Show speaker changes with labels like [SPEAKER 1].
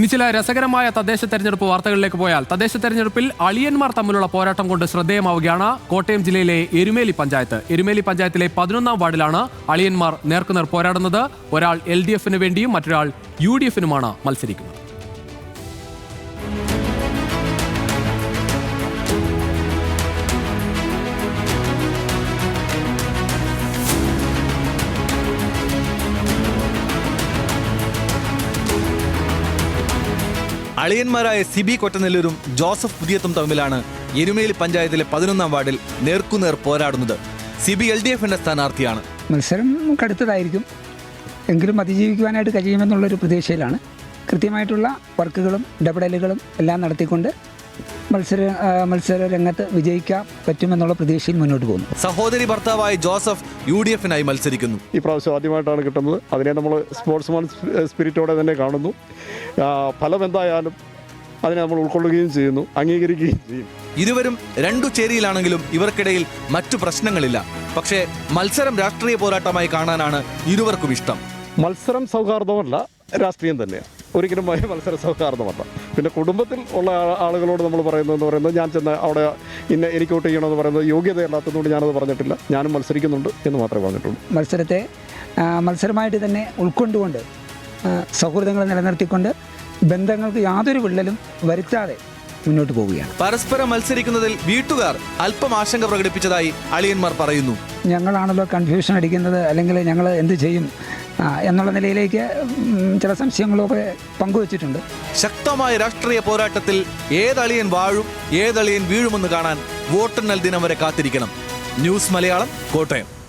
[SPEAKER 1] ഇനി ചില രസകരമായ തദ്ദേശ തെരഞ്ഞെടുപ്പ് വാർത്തകളിലേക്ക് പോയാൽ തദ്ദേശ തെരഞ്ഞെടുപ്പിൽ അളിയന്മാർ തമ്മിലുള്ള പോരാട്ടം കൊണ്ട് ശ്രദ്ധേയമാവുകയാണ് കോട്ടയം ജില്ലയിലെ എരുമേലി പഞ്ചായത്ത്. എരുമേലി പഞ്ചായത്തിലെ പതിനൊന്നാം വാർഡിലാണ് അളിയന്മാർ നേർക്കുനേർ പോരാടുന്നത്. ഒരാൾ എൽ ഡി എഫിന് വേണ്ടിയും മറ്റൊരാൾ യു ഡി എഫിനുമാണ് മത്സരിക്കുന്നത്.
[SPEAKER 2] അളിയന്മാരായ സിബി കൊറ്റനെല്ലൂരും ജോസഫ് പുതിയത്തും തമ്മിലാണ് എരുമേലി പഞ്ചായത്തിലെ പതിനൊന്നാം വാർഡിൽ നേർക്കുനേർ പോരാടുന്നത്. സിബി എൽ ഡി എഫിന്റെ സ്ഥാനാർത്ഥിയാണ്.
[SPEAKER 3] മത്സരം കടുത്തതായിരിക്കും എങ്കിലും അതിജീവിക്കുവാനായിട്ട് കഴിയുമെന്നുള്ളൊരു പ്രതീക്ഷയിലാണ്. കൃത്യമായിട്ടുള്ള വർക്കുകളും ഇടപെടലുകളും എല്ലാം നടത്തിക്കൊണ്ട് മത്സര മത്സര രംഗത്ത് വിജയിക്കാൻ പറ്റുമെന്നുള്ള പ്രതീക്ഷയിൽ മുന്നോട്ട് പോകുന്നു.
[SPEAKER 2] സഹോദരി ഭർത്താവായ ജോസഫ് യു ഡി എഫിനായി മത്സരിക്കുന്നു.
[SPEAKER 4] ഈ പ്രാവശ്യം ആദ്യമായിട്ടാണ് കിട്ടുന്നത്. അതിനെ നമ്മൾ സ്പോർട്സ്മാൻ സ്പിരിറ്റോടെ തന്നെ കാണുന്നു. ഫലം എന്തായാലും അതിനെ നമ്മൾ ഉൾക്കൊള്ളുകയും ചെയ്യുന്നു അംഗീകരിക്കുകയും ചെയ്യും.
[SPEAKER 2] ഇരുവരും രണ്ടു ചേരിയിലാണെങ്കിലും ഇവർക്കിടയിൽ മറ്റു പ്രശ്നങ്ങളില്ല. പക്ഷേ മത്സരം രാഷ്ട്രീയ പോരാട്ടമായി കാണാനാണ് ഇരുവർക്കും ഇഷ്ടം.
[SPEAKER 4] മത്സരം സൗഹാർദ്ദമല്ല രാഷ്ട്രീയം തന്നെയാണ്. ഒരിക്കലും മത്സര സൗഹാർദ്ദമല്ല. പിന്നെ കുടുംബത്തിൽ ഉള്ള ആളുകളോട് നമ്മൾ പറയുന്നതെന്ന് പറയുന്നത് ഞാൻ ചെന്ന് അവിടെ ഇന്ന എനിക്ക് വോട്ട് ചെയ്യണമെന്ന് പറയുന്നത് യോഗ്യതയല്ലാത്തതുകൊണ്ട് ഞാനത് പറഞ്ഞിട്ടില്ല. ഞാനും മത്സരിക്കുന്നുണ്ട് എന്ന് മാത്രമേ പറഞ്ഞിട്ടുള്ളൂ.
[SPEAKER 3] മത്സരത്തെ മത്സരമായിട്ട് തന്നെ ഉൾക്കൊണ്ടുകൊണ്ട് സൗഹൃദങ്ങൾ നിലനിർത്തിക്കൊണ്ട് ബന്ധങ്ങൾക്ക് യാതൊരു വിള്ളലും വരുത്താതെ മുന്നോട്ട് പോവുകയാണ്.
[SPEAKER 2] പരസ്പരം മത്സരിക്കുന്നതിൽ വീട്ടുകാർ അല്പം ആശങ്ക പ്രകടിപ്പിച്ചതായി അളിയന്മാർ പറയുന്നു.
[SPEAKER 3] ഞങ്ങളാണല്ലോ കൺഫ്യൂഷൻ അടിക്കുന്നത്. അല്ലെങ്കിൽ ഞങ്ങൾ എന്ത് ചെയ്യും? എന്നുള്ള നിലയിലേക്ക് ചില സംശയങ്ങളൊക്കെ പങ്കുവച്ചിട്ടുണ്ട്.
[SPEAKER 2] ശക്തമായ രാഷ്ട്രീയ പോരാട്ടത്തിൽ ഏതളിയൻ വാഴും ഏതളിയൻ വീഴുമെന്ന് കാണാൻ വോട്ടെണ്ണൽ ദിനം വരെ കാത്തിരിക്കണം. ന്യൂസ് മലയാളം കോട്ടയം.